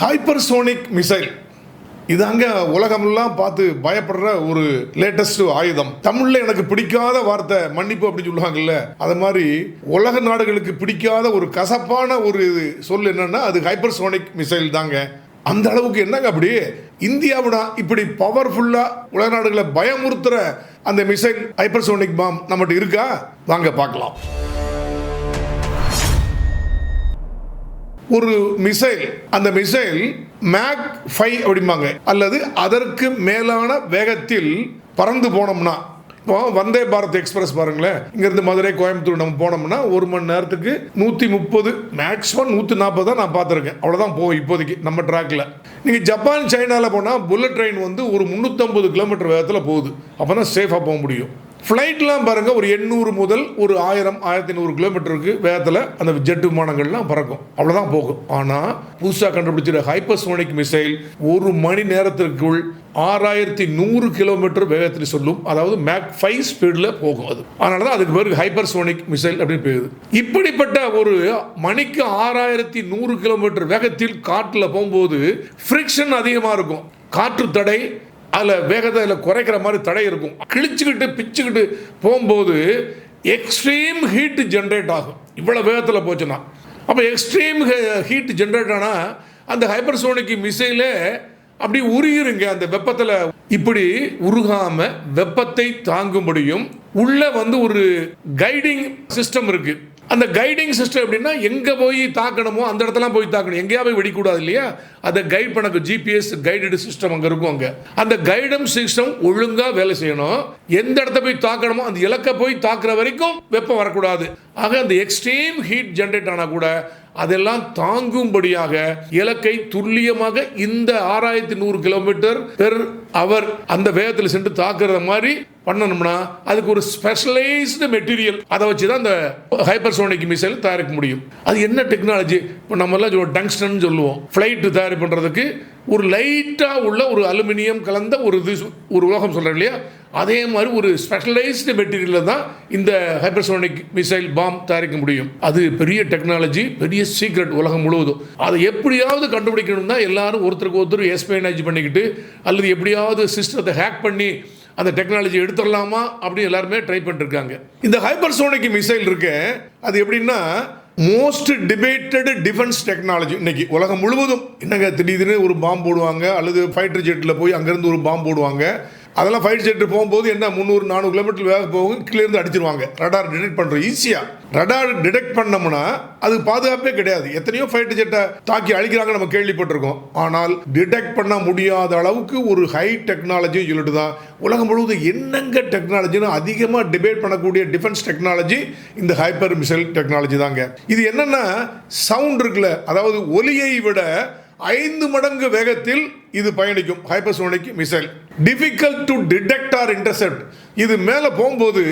Hypersonic missile இதாங்க உலகமெல்லாம் பார்த்து பயப்படுற ஒரு லேட்டஸ்ட் ஆயுதம். தமிழ்ல எனக்கு பிடிக்காத வார்த்தை மன்னிப்பு அப்படின்னு சொல்லுவாங்கல்ல. அது மாதிரி உலக நாடுகளுக்கு பிடிக்காத ஒரு கசப்பான ஒரு சொல் என்னன்னா அது ஹைப்பர்சோனிக் மிசைல் தாங்க. அந்த அளவுக்கு என்னங்க அப்படி? இந்தியாவிட இப்படி பவர்ஃபுல்லா உலக நாடுகளை பயமுறுத்துற அந்த மிசைல் ஹைப்பர்சோனிக் பாம் நம்மகிட்ட இருக்கா? வாங்க பார்க்கலாம். ஒரு மிசைல் அந்த மிசைல் மேக் ஃபைவ் அப்படிம்பாங்க. அல்லது அதற்கு மேலான வேகத்தில் பறந்து போனோம்னா இப்போ வந்தே பாரத் எக்ஸ்பிரஸ் பாருங்களேன். இங்கேருந்து மதுரை கோயம்புத்தூர் நம்ம போனோம்னா ஒரு மணி நேரத்துக்கு நூற்றி முப்பது மேக்ஸிமம் நூற்றி நாற்பது தான் நான் பார்த்துருக்கேன். அவ்வளோதான் போகும் இப்போதைக்கு நம்ம ட்ராக்கில் நீங்கள் ஜப்பான் சைனாவில் போனால் புல்லட் ட்ரெயின் வந்து ஒரு முந்நூற்றம்பது கிலோமீட்டர் வேகத்தில் போகுது. அப்போ தான் சேஃபாக போக முடியும். ஃப்ளைட்லாம் பாருங்கள் ஒரு எண்ணூறு முதல் ஒரு ஆயிரம் ஆயிரத்தி நூறு கிலோமீட்டருக்கு வேகத்தில் அந்த ஜெட் விமானங்கள்லாம் பறக்கும். அவ்வளோதான் போகும். ஆனால் புதுசாக கண்டுபிடிச்சிருக்க ஹைப்பர்சோனிக் மிசைல் ஒரு மணி நேரத்திற்குள் ஆறாயிரத்தி நூறு கிலோமீட்டர் வேகத்தில் சொல்லும் அதாவது மேக் ஃபைவ் ஸ்பீடில் போகும் அது. அதனால தான் அதுக்கு பேருக்கு ஹைப்பர்சோனிக் மிசைல் அப்படின்னு பேருது இப்படிப்பட்ட ஒரு மணிக்கு ஆறாயிரத்தி நூறு கிலோமீட்டர் வேகத்தில் காற்றில் போகும்போது ஃப்ரிக்ஷன் அதிகமாக இருக்கும். காற்று தடை அதில் வேகத்தை அதில் குறைக்கிற மாதிரி தடை இருக்கும். கிழிச்சுக்கிட்டு பிச்சுக்கிட்டு போகும்போது எக்ஸ்ட்ரீம் ஹீட் ஜென்ரேட் ஆகும். இவ்வளோ வேகத்தில் போச்சுன்னா. அப்போ எக்ஸ்ட்ரீம் ஹீட் ஜென்ரேட் ஆனால் அந்த ஹைப்பர்சோனிக் மிசைலே அப்படி உருகிருங்க. அந்த வெப்பத்தில் இப்படி உருகாம வெப்பத்தை தாங்கும்படியும் உள்ள வந்து ஒரு கைடிங் சிஸ்டம் இருக்குது அந்த கைடிங் சிஸ்டம் எப்படின்னா எங்கே போய் தாக்கணுமோ அந்த இடத்துலாம் போய் தாக்கணும். எங்கேயா போய் வெடிக்கூடாது இல்லையா? அதை கைட் பண்ணக்கு ஜிபிஎஸ் கைடடு சிஸ்டம் அங்கே இருக்கும் அங்கே. அந்த கைடம் சிஸ்டம் ஒழுங்காக வேலை செய்யணும். எந்த இடத்த போய் தாக்கணுமோ அந்த இலக்கை போய் தாக்குற வரைக்கும் வெப்பம் வரக்கூடாது. ஆக அந்த எக்ஸ்ட்ரீம் ஹீட் ஜென்ரேட் ஆனால் கூட அதெல்லாம் தாங்கும்படியாக இலக்கை துல்லியமாக இந்த ஆறாயிரத்தி நூறு கிலோமீட்டர் பெர் அவர் அந்த வேகத்தில் சென்று தாக்குற மாதிரி பண்ணணும்னா அதுக்கு ஒரு ஸ்பெஷலைஸ்டு மெட்டீரியல் அதை வச்சு தான் அந்த ஹைப்பர்சோனிக் மிசைல் தயாரிக்க முடியும். அது என்ன டெக்னாலஜி இப்போ நம்ம எல்லாம் சொல்லுவோம் டங்ஸ்டன் சொல்லுவோம். ஃப்ளைட்டு தயார் பண்ணுறதுக்கு ஒரு லைட்டாக உள்ள ஒரு அலுமினியம் கலந்த ஒரு இது ஒரு உலகம் சொல்கிறேன் இல்லையா? அதே மாதிரி ஒரு ஸ்பெஷலைஸ்டு மெட்டீரியலில் தான் இந்த ஹைப்பர்சோனிக் மிசைல் பாம் தயாரிக்க முடியும். அது பெரிய டெக்னாலஜி பெரிய சீக்ரெட் உலகம் முழுவதும். அதை எப்படியாவது கண்டுபிடிக்கணும்னா எல்லாரும் ஒருத்தருக்கு ஒருத்தர் எஸ்பைனேஜ் பண்ணிக்கிட்டு அல்லது எப்படியாவது சிஸ்டத்தை ஹேக் பண்ணி அந்த டெக்னாலஜி எடுத்துடலாமா அப்படின்னு எல்லாருமே ட்ரை பண்ணிருக்காங்க. இந்த ஹைப்பர்சோனிக் மிசைல் இருக்கு. அது எப்படின்னா மோஸ்ட் டிபேட்டட் டிஃபென்ஸ் டெக்னாலஜி இன்னைக்கு உலகம் முழுவதும் என்னங்க திடீர்னு ஒரு பாம்பு போடுவாங்க அல்லது ஃபைட்டர் ஜெட்டில் போய் அங்கேருந்து ஒரு பாம்பு போடுவாங்க. அதெல்லாம் ஃபைட் ஜெட் போகும்போது என்ன முந்நூறு நானூறு கிலோமீட்டர் வேக போகும் கீழேருந்து அடிச்சிருவாங்க. ரடார் டிடெக்ட் பண்ணுறோம் ஈஸியாக ரடார் டிடெக்ட் பண்ணோம்னா அது பாதுகாப்பே கிடையாது. எத்தனையோ ஃபைட்டர் ஜெட்டை தாக்கி அழிக்கிறாங்க நம்ம கேள்விப்பட்டிருக்கோம். ஆனால் டிடெக்ட் பண்ண முடியாத அளவுக்கு ஒரு ஹை டெக்னாலஜி சொல்லிட்டு தான் உலகம் முழுவதும் என்னங்க டெக்னாலஜின்னு அதிகமாக டிபேட் பண்ணக்கூடிய டிஃபென்ஸ் டெக்னாலஜி இந்த ஹைப்பர் மிசைல் டெக்னாலஜி தாங்க. இது என்னென்னா சவுண்ட் இருக்குல்ல அதாவது ஒலியை விட ஐந்து மடங்கு வேகத்தில் இது பயணிக்கும் hypersonic missile difficult to detect or intercept இது மேலே போகும்போது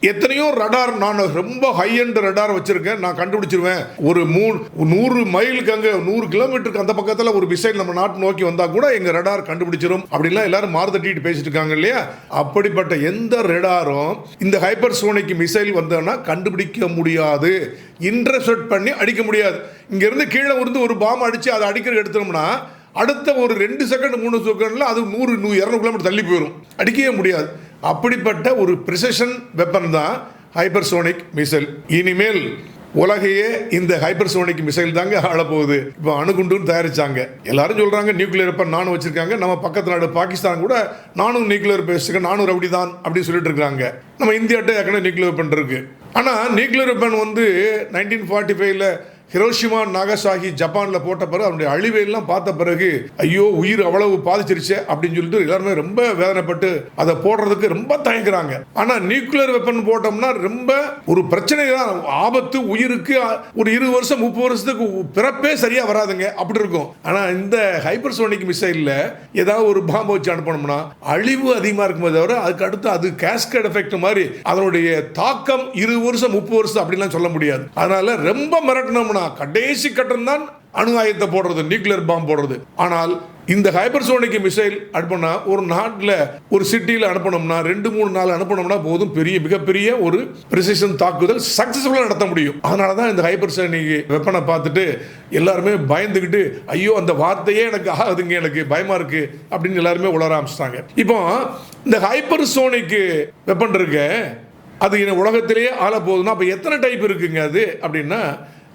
எத்தனையோ ரடார் நான் ரொம்ப ஹை அண்ட் ரடார் வச்சிருக்கேன். நான் கண்டுபிடிச்சிருவேன். ஒரு மூணு நூறு மைலுக்கு அங்கே நூறு கிலோமீட்டருக்கு அந்த பக்கத்தில் ஒரு மிசைல் நம்ம நாட்டு நோக்கி வந்தால் கூட எங்கள் ரடார் கண்டுபிடிச்சிரும். அப்படின்லாம் எல்லாரும் மாறுதட்டிட்டு பேசிட்டு இருக்காங்க இல்லையா? அப்படிப்பட்ட எந்த ரடாரும் இந்த ஹைப்பர்சோனிக் மிசைல் வந்தோன்னா கண்டுபிடிக்க முடியாது. இன்டர்செப்ட் பண்ணி அடிக்க முடியாது. இங்கேருந்து கீழே இருந்து ஒரு பாம் அடித்து அதை அடிக்கிற எடுத்தோம்னா அடுத்த ஒரு ரெண்டு செகண்ட் மூணு செகண்டில் அது நூறு நூறு இரநூறு கிலோமீட்டர் தள்ளி போயிடும் அடிக்கவே முடியாது. அப்படிப்பட்ட ஒரு ப்ரிசஷன் வெப்பன் தான் ஹைப்பர்சோனிக் மிசைல் இனிமேல் உலகையே இந்த ஹைப்பர்சோனிக் மிசைல் தாங்க ஆளப்போகுது. இப்போ அணுகுண்டுன்னு தயாரிச்சாங்க. எல்லாரும் சொல்கிறாங்க நியூக்ளியர் வெப்பன் நானும் வச்சிருக்காங்க. நம்ம பக்கத்து நாடு பாகிஸ்தான் கூட நானும் நியூக்ளியர் பேசிருக்கேன் நானும் ரவுடி தான் அப்படின்னு சொல்லிட்டு இருக்காங்க. நம்ம இந்தியாட்ட ஏற்கனவே நியூக்ளியர் வெப்பன் இருக்குது ஆனால் நியூக்ளியர் வெப்பன் வந்து நைன்டீன் ஃபார்ட்டி ஃபைவ்ல ஹிரோஷிமா நாகசாகி ஜப்பானில் போட்ட பிறகு அவனுடைய அழிவையெல்லாம் பார்த்த பிறகு ஐயோ உயிர் அவ்வளவு பாதிச்சிருச்சு அப்படின்னு சொல்லிட்டு எல்லாருமே ரொம்ப வேதனைப்பட்டு அதை போடுறதுக்கு ரொம்ப தயங்குறாங்க. ஆனால் நியூக்ளியர் வெப்பன் போட்டோம்னா ரொம்ப ஒரு பிரச்சனை தான் ஆபத்து உயிருக்கு ஒரு இருபது வருஷம் முப்பது வருஷத்துக்கு பிறப்பே சரியாக வராதுங்க. அப்படி இருக்கும். ஆனால் இந்த ஹைப்பர்சோனிக் மிசைலில் ஏதாவது ஒரு பாம்பு வச்சு அனுப்பணும்னா அழிவு அதிகமாக இருக்குமே தவிர அதுக்கு அடுத்து அது கேஸ்கட் எஃபெக்ட் மாதிரி அதனுடைய தாக்கம் இருபது வருஷம் முப்பது வருஷம் அப்படிலாம் சொல்ல முடியாது. அதனால ரொம்ப ஆனால் கடைசி கட்டம் தான் அணு ஆயுதத்தை போடுறது நியூக்ளியர் பாம்பு போடுறது. ஆனால் இந்த ஹைப்பர்சோனிக் மிசைல் அனுப்பினா ஒரு நாட்டில் ஒரு சிட்டியில் அனுப்பணும்னா ரெண்டு மூணு நாள் அனுப்பணும்னா போதும். பெரிய மிகப்பெரிய ஒரு ப்ரிசிஷன் தாக்குதல் சக்சஸ்ஃபுல்லாக நடத்த முடியும். அதனால தான் இந்த ஹைப்பர்சோனிக் வெப்பனை பார்த்துட்டு எல்லாருமே பயந்துக்கிட்டு ஐயோ அந்த வார்த்தையே எனக்கு ஆகுதுங்க எனக்கு பயமாக இருக்குது அப்படின்னு எல்லாருமே உளர ஆரம்பிச்சிட்டாங்க. இப்போ இந்த ஹைப்பர்சோனிக் வெப்பன் இருக்க அது உலகத்திலேயே ஆள போகுதுன்னா அப்போ எத்தனை டைப் இருக்குங்க அது? அப்படின்னா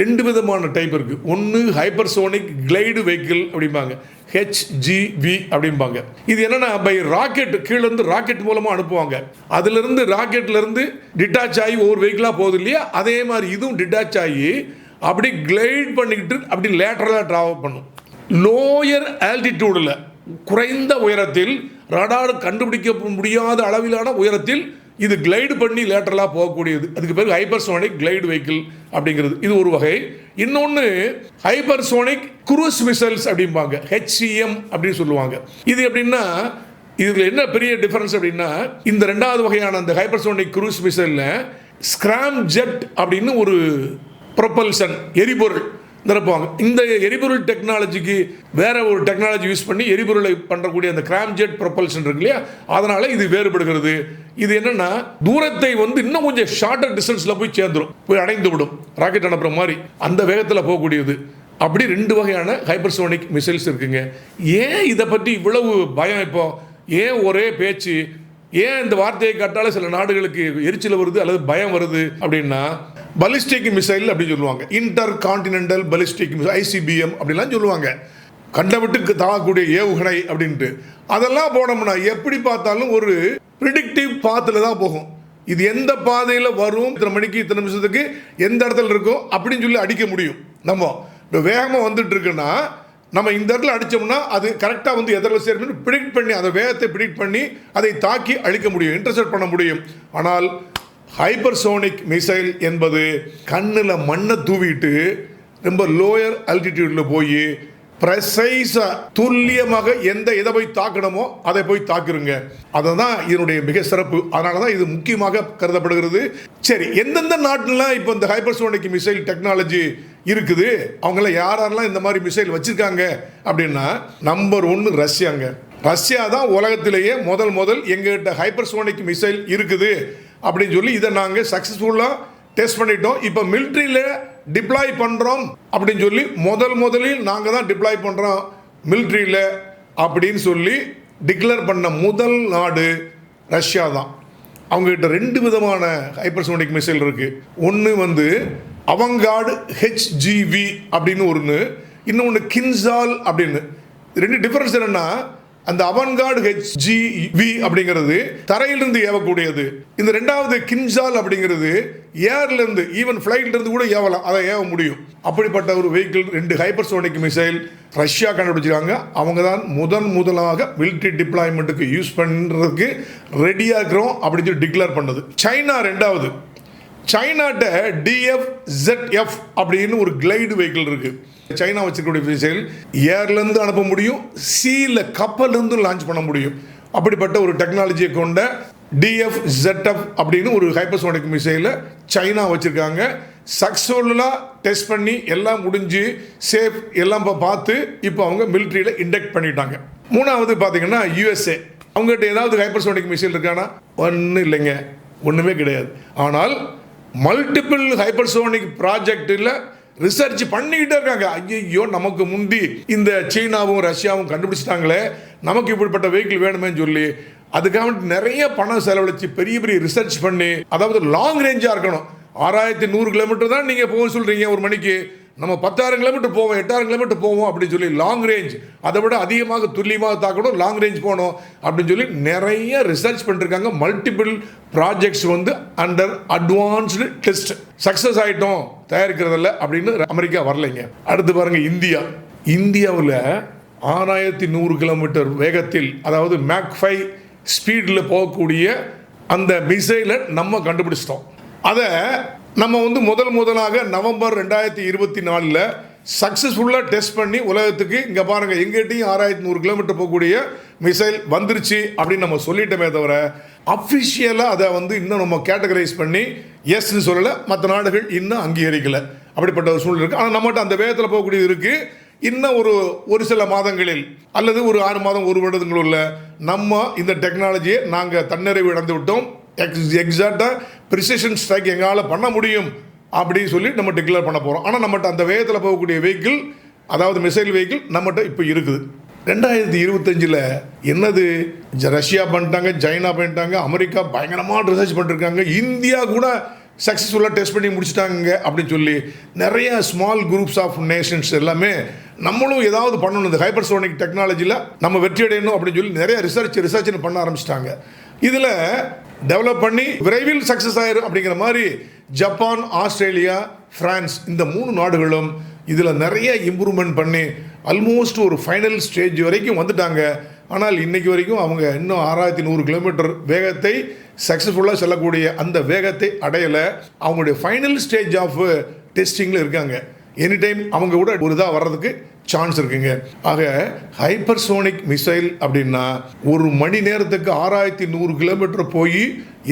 ரெண்டு விதமான டைப் இருக்குது ஒன்று ஹைப்பர்சோனிக் கிளைடு வெஹிக்கிள் அப்படிம்பாங்க. ஹெச்ஜிவி அப்படிம்பாங்க. இது என்னென்னா பை ராக்கெட் கீழேருந்து ராக்கெட் மூலமாக அனுப்புவாங்க. அதுலேருந்து ராக்கெட்லேருந்து டிட்டாச் ஆகி ஒவ்வொரு வெஹிக்கிளாக போகுது இல்லையா? அதே மாதிரி இதுவும் டிட்டாச் ஆகி அப்படி கிளைட் பண்ணிக்கிட்டு அப்படி லேட்டரலாக ட்ராவல் பண்ணும். லோயர் ஆல்டிடியூடில் குறைந்த உயரத்தில் ரடார் கண்டுபிடிக்க முடியாத அளவிலான உயரத்தில் இது கிளைடு பண்ணி லேட்டரலாக போகக்கூடியது. அதுக்கு பேர் ஹைப்பர்சோனிக் கிளைடு வெஹிக்கிள் அப்படிங்கிறது. இது ஒரு வகை. இன்னொன்று ஹைப்பர்சோனிக் குரூஸ் மிசைல்ஸ் அப்படிம்பாங்க. ஹெச்சிஎம் அப்படின்னு சொல்லுவாங்க. இது எப்படின்னா இதில் என்ன பெரிய டிஃபரன்ஸ் அப்படின்னா இந்த ரெண்டாவது வகையான அந்த ஹைப்பர்சோனிக் குரூஸ் மிசைலில் ஸ்கிராம் ஜெட் அப்படின்னு ஒரு ப்ரொபல்சன் எரிபொருள். நிரப்புவாங்க. இந்த எரிபொருள் டெக்னாலஜிக்கு வேற ஒரு டெக்னாலஜி யூஸ் பண்ணி எரிபொருளை பண்ணக்கூடிய அந்த கிராம் ஜெட் ப்ரொபல்ஷன் இருக்கு இல்லையா? அதனால இது வேறுபடுகிறது. இது என்னன்னா தூரத்தை வந்து இன்னும் கொஞ்சம் ஷார்ட்டர் டிஸ்டன்ஸ்ல போய் சேர்ந்துடும் போய் அடைந்து விடும் ராக்கெட் அனுப்புற மாதிரி. அந்த வேகத்தில் போகக்கூடியது. அப்படி ரெண்டு வகையான ஹைப்பர்சோனிக் மிசைல்ஸ் இருக்குங்க. ஏன் இதை பற்றி இவ்வளவு பயம் இப்போ? ஏன் ஒரே பேச்சு? ஏன் இந்த வார்த்தையை கேட்டாலே சில நாடுகளுக்கு எரிச்சல் வருது அல்லது பயம் வருது அப்படின்னா பலிஸ்டிக் மிசைல் அப்படின்னு சொல்லுவாங்க. இன்டர் கான்டினென்டல் பலிஸ்டிக் ஐசிபிஎம் அப்படிலாம் சொல்லுவாங்க. கண்டவிட்டுக்கு தாக்கக்கூடிய ஏவுகணை அப்படின்ட்டு. அதெல்லாம் போனோம்னா எப்படி பார்த்தாலும் ஒரு ப்ரிடிக்டிவ் பாத்தில் தான் போகும். இது எந்த பாதையில் வரும் இத்தனை மணிக்கு இத்தனை நிமிஷத்துக்கு எந்த இடத்துல இருக்கும் அப்படின்னு சொல்லி அடிக்க முடியும். நம்ம இப்போ வேகமாக வந்துட்டு இருக்குன்னா நம்ம இந்த இடத்துல அடித்தோம்னா அது கரெக்டாக வந்து எதிரில் சேரும் ப்ரிடிக்ட் பண்ணி அந்த வேகத்தை ப்ரிடிக்ட் பண்ணி அதை தாக்கி அழிக்க முடியும் இன்டர்செப்ட் பண்ண முடியும். ஆனால் ஹைப்பர்சோனிக் மிசைல் என்பது கண்ணில் மண்ணை தூவிட்டு ரொம்ப லோயர் அல்டிடியூடில் போய் ப்ரெசைஸாக துல்லியமாக எந்த இதை போய் தாக்கணுமோ அதை போய் தாக்கிருங்க. அதுதான் இதனுடைய மிக சிறப்பு. அதனால தான் இது முக்கியமாக கருதப்படுகிறது. சரி எந்தெந்த நாட்டிலாம் இப்போ இந்த ஹைப்பர்சோனிக் மிசைல் டெக்னாலஜி இருக்குது? அவங்கள யாரெல்லாம் இந்த மாதிரி மிசைல் வச்சிருக்காங்க? அப்படின்னா நம்பர் ஒன்று ரஷ்யாங்க. ரஷ்யா தான் உலகத்திலேயே முதல் முதல் எங்ககிட்ட ஹைப்பர்சோனிக் மிசைல் இருக்குது. அப்படின்னு சொல்லி இதை நாங்கள் சக்ஸஸ்ஃபுல்லாக டெஸ்ட் பண்ணிட்டோம். இப்போ மிலிட்ரியில் டிப்ளாய் பண்ணுறோம் அப்படின்னு சொல்லி முதல் முதலில் நாங்கள் தான் டிப்ளாய் பண்ணுறோம் மிலிட்ரியில் அப்படின்னு சொல்லி டிக்ளேர் பண்ண முதல் நாடு ரஷ்யா தான். அவங்ககிட்ட ரெண்டு விதமான ஹைப்பர்சோனிக் மிசைல் இருக்குது ஒன்று வந்து அவங்காடு ஹெச்ஜிவி அப்படின்னு ஒன்று இன்னொன்று கின்சால் அப்படின்னு. ரெண்டு டிஃப்ரென்ஸ் என்னென்னா அந்த அவன்கார்டு ஹெச்ஜிவி அப்படிங்கிறது தரையிலிருந்து ஏவக்கூடியது. இந்த ரெண்டாவது கின்சால் அப்படிங்கிறது ஏர்ல இருந்து ஈவன் ஃப்ளைட்லேருந்து கூட ஏவலாம். அதை ஏவ முடியும். அப்படிப்பட்ட ஒரு வெஹிக்கிள் ரெண்டு ஹைப்பர்சோனிக் மிசைல் ரஷ்யா கண்டுபிடிச்சிருக்காங்க. அவங்க தான் முதன் முதலாக மிலிட்ரி டிப்ளாய்மெண்ட்டுக்கு யூஸ் பண்ணுறதுக்கு ரெடியாக இருக்கிறோம் அப்படின்னு சொல்லி டிக்ளேர் பண்ணது. சைனா ரெண்டாவது. சைனாட்ட டிஎஃப் ஜெட் எஃப் அப்படின்னு ஒரு கிளைடு வெஹிக்கிள் இருக்குது சைனா வச்சிருக்கக்கூடிய மிசைல் ஏர்லேருந்து அனுப்ப முடியும் சீல கப்பல்லேருந்து லான்ச் பண்ண முடியும். அப்படிப்பட்ட ஒரு டெக்னாலஜியை கொண்ட டிஎஃப் ஜெட்எஃப் அப்படின்னு ஒரு ஹைப்பர்சோனிக் மிசைலை சைனா வச்சுருக்காங்க. சக்ஸஸ்ஃபுல்லாக டெஸ்ட் பண்ணி எல்லாம் முடிஞ்சு சேஃப் எல்லாம் இப்போ பார்த்து இப்போ அவங்க மிலிட்ரியில் இண்டக்ட் பண்ணிட்டாங்க. மூணாவது பார்த்தீங்கன்னா யூஎஸ்ஏ அவங்ககிட்ட ஏதாவது ஹைப்பர்சோனிக் மிசைல் இருக்கானா? ஒன்றும் இல்லைங்க. ஒன்றுமே கிடையாது. ஆனால் மல்டிபிள் ஹைப்பர்சோனிக் ப்ராஜெக்டில் ரிசர்ச் பண்ணிக்கிட்டே இருக்காங்க. ஐயோ நமக்கு முந்தி இந்த சீனாவும் ரஷ்யாவும் கண்டுபிடிச்சிட்டாங்களே. நமக்கு இப்படிப்பட்ட வெஹிக்கிள் வேணுமேன்னு சொல்லி அதுக்காக நிறைய பணம் செலவழிச்சு பெரிய பெரிய ரிசர்ச் பண்ணி அதாவது லாங் ரேஞ்சாக இருக்கணும். ஆறாயிரத்தி நூறு கிலோமீட்டர் தான் நீங்கள் போக சொல்கிறீங்க ஒரு மணிக்கு. நம்ம பத்தாயிரம் கிலோமீட்டர் போவோம் எட்டாயிரம் கிலோமீட்டர் போவோம் அப்படின்னு சொல்லி லாங் ரேஞ்ச் அதை விட அதிகமாக துல்லியமாக தாக்கணும் லாங் ரேஞ்ச் போகணும் அப்படின்னு சொல்லி நிறைய ரிசர்ச் பண்ணிருக்காங்க. மல்டிபிள் ப்ராஜெக்ட்ஸ் வந்து அண்டர் அட்வான்ஸ்டு டெஸ்ட் சக்ஸஸ் ஆகிட்டோம் தயாரிக்கிறதில்ல அப்படின்னு அமெரிக்கா வரலைங்க. அடுத்து பாருங்க இந்தியா. இந்தியாவில் ஆறாயிரத்தி நூறு கிலோமீட்டர் வேகத்தில் அதாவது மேக் ஃபைவ் ஸ்பீடில் போகக்கூடிய அந்த மிசைலை நம்ம கண்டுபிடிச்சிட்டோம். அதை நம்ம வந்து முதல் முதலாக நவம்பர் ரெண்டாயிரத்தி இருபத்தி நாலில் சக்ஸஸ்ஃபுல்லாக டெஸ்ட் பண்ணி உலகத்துக்கு இங்கே பாருங்கள் எங்கிட்டையும் ஆறாயிரத்தி நூறு கிலோமீட்டர் போகக்கூடிய மிசைல் வந்துருச்சு அப்படின்னு நம்ம சொல்லிட்டோமே தவிர அஃபிஷியலாக அதை வந்து இன்னும் நம்ம கேட்டகரைஸ் பண்ணி எஸ்ன்னு சொல்லலை மற்ற நாடுகள் இன்னும் அங்கீகரிக்கலை. அப்படிப்பட்ட ஒரு சூழ்நிலை இருக்குது ஆனால் நம்மகிட்ட அந்த வேகத்தில் போகக்கூடியது இருக்குது இன்னும் ஒரு ஒரு சில மாதங்களில் அல்லது ஒரு ஆறு மாதம் ஒரு வருடங்களுள்ள நம்ம இந்த டெக்னாலஜியை நாங்கள் தன்னிறைவு இழந்து விட்டோம் எக்ஸ் எக்ஸாக்டாக ப்ரிசிஷன் ஸ்ட்ரைக் எங்களால் பண்ண முடியும். அப்படின்னு சொல்லி நம்ம டிக்ளேர் பண்ண போகிறோம் ஆனால் நம்மகிட்ட அந்த வேகத்தில் போகக்கூடிய வெஹிக்கிள் அதாவது மிசைல் வெஹிக்கிள் நம்மகிட்ட இப்போ இருக்குது. ரெண்டாயிரத்தி இருபத்தஞ்சில் என்னது? ஜ- ரஷ்யா பண்ணிட்டாங்க சைனா பண்ணிட்டாங்க அமெரிக்கா பயங்கரமாக ரிசர்ச் பண்ணிருக்காங்க. இந்தியா கூட சக்ஸஸ்ஃபுல்லாக டெஸ்ட் பண்ணி முடிச்சிட்டாங்க அப்படின்னு சொல்லி நிறைய ஸ்மால் குரூப்ஸ் ஆஃப் நேஷன்ஸ் எல்லாமே நம்மளும் ஏதாவது பண்ணணும். இந்த ஹைப்பர்சோனிக் டெக்னாலஜியில் நம்ம வெற்றி அடையணும் அப்படின்னு சொல்லி நிறைய ரிசர்ச் ரிசர்ச்னு பண்ண ஆரம்பிச்சிட்டாங்க. இதில் டெவலப் பண்ணி விரைவில் சக்ஸஸ் ஆயிரும் அப்படிங்கிற மாதிரி ஜப்பான் ஆஸ்திரேலியா பிரான்ஸ் இந்த மூணு நாடுகளும் இதில் நிறைய இம்ப்ரூவ்மெண்ட் பண்ணி ஆல்மோஸ்ட் ஒரு ஃபைனல் ஸ்டேஜ் வரைக்கும் வந்துட்டாங்க. ஆனால் இன்னைக்கு வரைக்கும் அவங்க இன்னும் ஆறாயிரத்தி நூறு கிலோமீட்டர் வேகத்தை சக்ஸஸ்ஃபுல்லாக செல்லக்கூடிய அந்த வேகத்தை அடையலை. அவங்களுடைய ஃபைனல் ஸ்டேஜ் ஆஃப் டெஸ்டிங்கில் இருக்காங்க. எனி டைம் அவங்க கூட ஒரு இதாக வர்றதுக்கு சான்ஸ் இருக்குங்க. ஆக ஹைப்பர்சோனிக் மிசைல் அப்படின்னா ஒரு மணி நேரத்துக்கு ஆறாயிரத்தி நூறு கிலோமீட்டர் போய்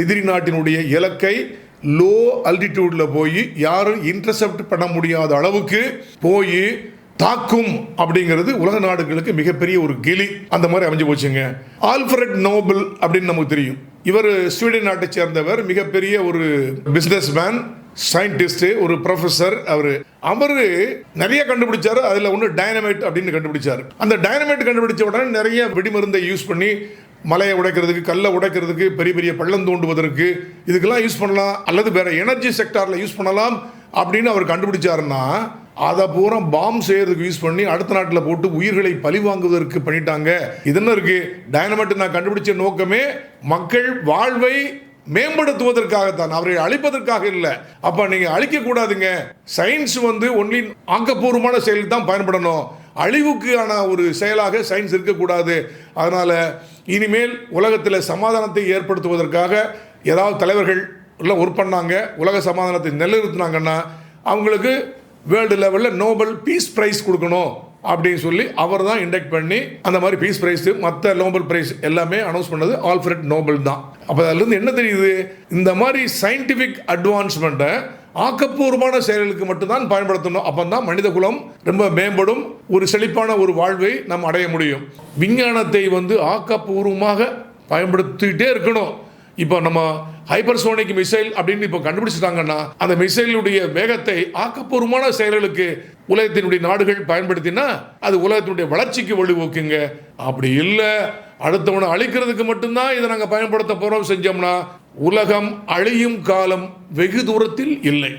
எதிரி நாட்டினுடைய இலக்கை லோ அல்டிடியூட்ல போய் யாரும் இன்டர்செப்ட் பண்ண முடியாத அளவுக்கு போய் தாக்கும் அப்படிங்கிறது உலக நாடுகளுக்கு மிகப்பெரிய ஒரு கிளி. அந்த மாதிரி அமைஞ்சு போச்சுங்க. ஆல்ஃபரட் நோபல் அப்படின்னு நமக்கு தெரியும். இவர் ஸ்வீடன் நாட்டை சேர்ந்தவர் மிகப்பெரிய ஒரு பிஸ்னஸ் மேன் சயின்டிஸ்ட் ஒரு ப்ரொஃபஸர் அவர். அவர் நிறைய கண்டுபிடிச்சார். அதில் ஒன்று டைனமைட் அப்படின்னு கண்டுபிடிச்சார். அந்த டைனமைட் கண்டுபிடிச்ச உடனே நிறைய வெடிமருந்தை யூஸ் பண்ணி மலையை உடைக்கிறதுக்கு கல்லை உடைக்கிறதுக்கு பெரிய பெரிய பள்ளம் தோண்டுவதற்கு இதுக்கெல்லாம் யூஸ் பண்ணலாம். அல்லது வேற எனர்ஜி செக்டாரில் யூஸ் பண்ணலாம் அப்படின்னு அவர் கண்டுபிடிச்சாருன்னா அதை பூரா பாம் செய்யறதுக்கு யூஸ் பண்ணி அடுத்த நாட்டில் போட்டு உயிர்களை பழி வாங்குவதற்கு பண்ணிட்டாங்க. இது என்ன இருக்கு? டைனமைட் நான் கண்டுபிடிச்ச நோக்கமே மக்கள் வாழ்வை மேம்படுத்துவதற்காகத்தான். அவரை அழிப்பதற்காக இல்லை. அப்போ நீங்கள் அழிக்கக்கூடாதுங்க. சயின்ஸ் வந்து ஒன்லி ஆக்கப்பூர்வமான செயலுக்கு தான் பயன்படணும். அழிவுக்கான ஒரு செயலாக சயின்ஸ் இருக்கக்கூடாது. அதனால் இனிமேல் உலகத்தில் சமாதானத்தை ஏற்படுத்துவதற்காக ஏதாவது தலைவர்கள் எல்லாம் ஒர்க் பண்ணாங்க உலக சமாதானத்தை நிலைநிறுத்தினாங்கன்னா அவங்களுக்கு வேர்ல்டு லெவலில் நோபல் பீஸ் ப்ரைஸ் கொடுக்கணும். அப்படின்னு சொல்லி அவர் தான் இண்டக்ட் பண்ணி அந்த மாதிரி பீஸ் பிரைஸ் மற்ற நோபல் பிரைஸ் எல்லாமே அனௌன்ஸ் பண்ணது ஆல்ஃபிரட் நோபல் தான். அப்போ அதுலேருந்து என்ன தெரியுது? இந்த மாதிரி சயின்டிஃபிக் அட்வான்ஸ்மெண்ட்டை ஆக்கப்பூர்வமான செயல்களுக்கு மட்டும்தான் பயன்படுத்தணும். அப்போ தான் மனித குலம் ரொம்ப மேம்படும் ஒரு செழிப்பான ஒரு வாழ்வை நாம் அடைய முடியும். விஞ்ஞானத்தை வந்து ஆக்கப்பூர்வமாக பயன்படுத்திக்கிட்டே இருக்கணும். இப்போ நம்ம ஹைப்பர்சோனிக் மிசைல் அப்படின்னு இப்போ கண்டுபிடிச்சிட்டாங்கன்னா அந்த மிசைலுடைய வேகத்தை ஆக்கப்பூர்வமான செயல்களுக்கு உலகத்தினுடைய நாடுகள் பயன்படுத்தினா அது உலகத்தினுடைய வளர்ச்சிக்கு வழிவகுக்குங்க. அப்படி இல்லை. அடுத்தவனை அழிக்கிறதுக்கு மட்டும்தான் இதை நாங்கள் பயன்படுத்த போகிறோம் செஞ்சோம்னா உலகம் அழியும் காலம் வெகு தூரத்தில் இல்லை.